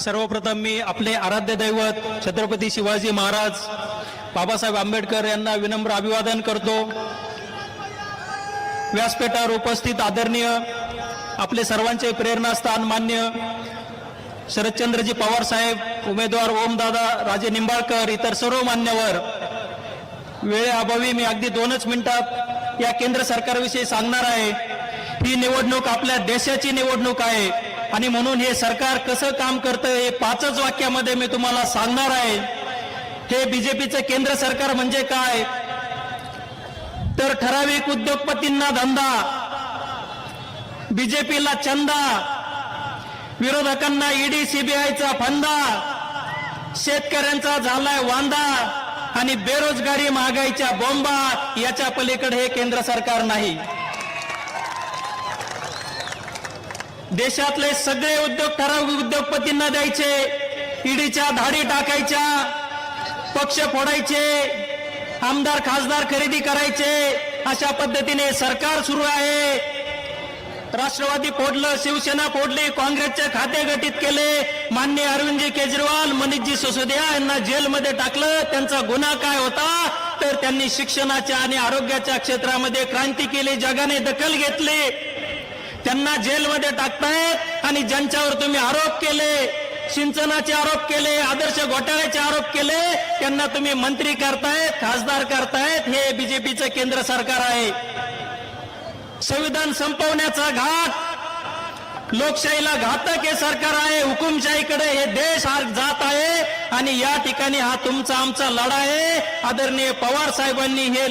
सर्वप्रथम मी आपले आराध्य दैवत छत्रपती शिवाजी महाराज बाबासाहेब आंबेडकर यांना विनम्र अभिवादन करतो. व्यासपीठावर उपस्थित आदरणीय आपले सर्वांचे प्रेरणास्थान मान्य शरदचंद्रजी पवार साहेब उमेदवार ओमदादा राजे निंबाळकर इतर सर्व मान्यवर. वेळेअभावी मी अगदी दोनच मिनिटात या केंद्र सरकारविषयी सांगणार आहे. ही निवडणूक आपल्या देशाची निवडणूक आहे. आणि म्हणून हे सरकार कसं काम करतं हे पाचच वाक्यामध्ये मी तुम्हाला सांगणार आहे. हे बीजेपीचं केंद्र सरकार म्हणजे काय? तर ठराविक उद्योगपतींना धंदा बीजेपीला चंदा विरोधकांना ईडी सीबीआयचा फंदा शेतकऱ्यांचा झालाय वांदा आणि बेरोजगारी महागाईच्या बोंबा याच्या पलीकडे हे केंद्र सरकार नाही. देशातले सगळे उद्योग ठराविक उद्योगपतींना द्यायचे ईडीच्या धाडी टाकायच्या पक्ष फोडायचे आमदार खासदार खरेदी करायचे अशा पद्धतीने सरकार सुरू आहे. राष्ट्रवादी फोडलं शिवसेना फोडली काँग्रेसचे खाते गठीत केले मान्य अरविंदजी केजरीवाल मनीषजी सिसोदिया यांना जेलमध्ये टाकलं त्यांचा गुन्हा काय होता? तर त्यांनी शिक्षणाच्या आणि आरोग्याच्या क्षेत्रामध्ये क्रांती केली जगाने दखल घेतली. त्यांना जेलमध्ये टाकतायत आणि ज्यांच्यावर तुम्ही आरोप केले सिंचनाचे आरोप केले आदर्श घोटाळ्याचे आरोप केले त्यांना तुम्ही मंत्री करतायत खासदार करतायत हे बीजेपीचं केंद्र सरकार आहे. संविधान संपवण्याचा घात लोकशाहीला घातक हे सरकार आहे हुकुमशाहीकडे हे देश हा जात आहे आणि या ठिकाणी हा तुमचा आमचा लढा आहे. आदरणीय पवार साहेबांनी हे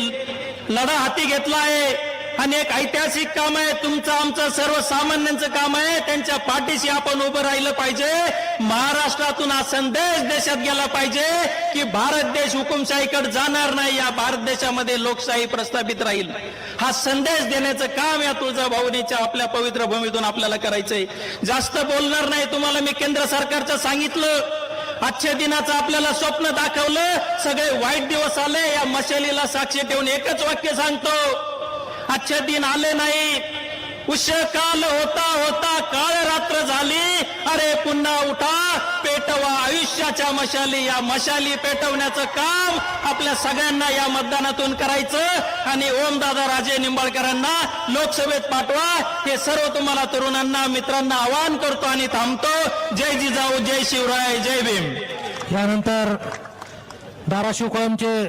लढा हाती घेतला आहे. आणि एक ऐतिहासिक काम आहे तुमचं आमचं सर्वसामान्यांचं काम आहे. त्यांच्या पाठीशी आपण उभं राहिलं पाहिजे. महाराष्ट्रातून हा संदेश देशात गेला पाहिजे की भारत देश हुकुमशाहीकडे जाणार नाही. या भारत देशामध्ये लोकशाही प्रस्थापित राहील. हा संदेश देण्याचं काम या तुळजा भावनेच्या आपल्या पवित्र भूमीतून आपल्याला करायचंय. जास्त बोलणार नाही. तुम्हाला मी केंद्र सरकारचं सांगितलं. आजच्या दिनाचं आपल्याला स्वप्न दाखवलं. सगळे वाईट दिवस आले. या मशालीला साक्षी ठेवून एकच वाक्य सांगतो. आजचे दिन आले नाही. काल होता होता काळ रात्र झाली. अरे पुन्हा उठा. पेटवा आयुष्याच्या मशाली. या मशाली पेटवण्याचं काम आपल्या सगळ्यांना या मतदानातून करायचं. आणि ओमदादा राजे निंबाळकरांना लोकसभेत पाठवा. हे सर्व तुम्हाला तरुणांना मित्रांना आवाहन करतो आणि थांबतो. जय जिजाऊ जय शिवराय जय भीम. यानंतर धाराशिव कळमचे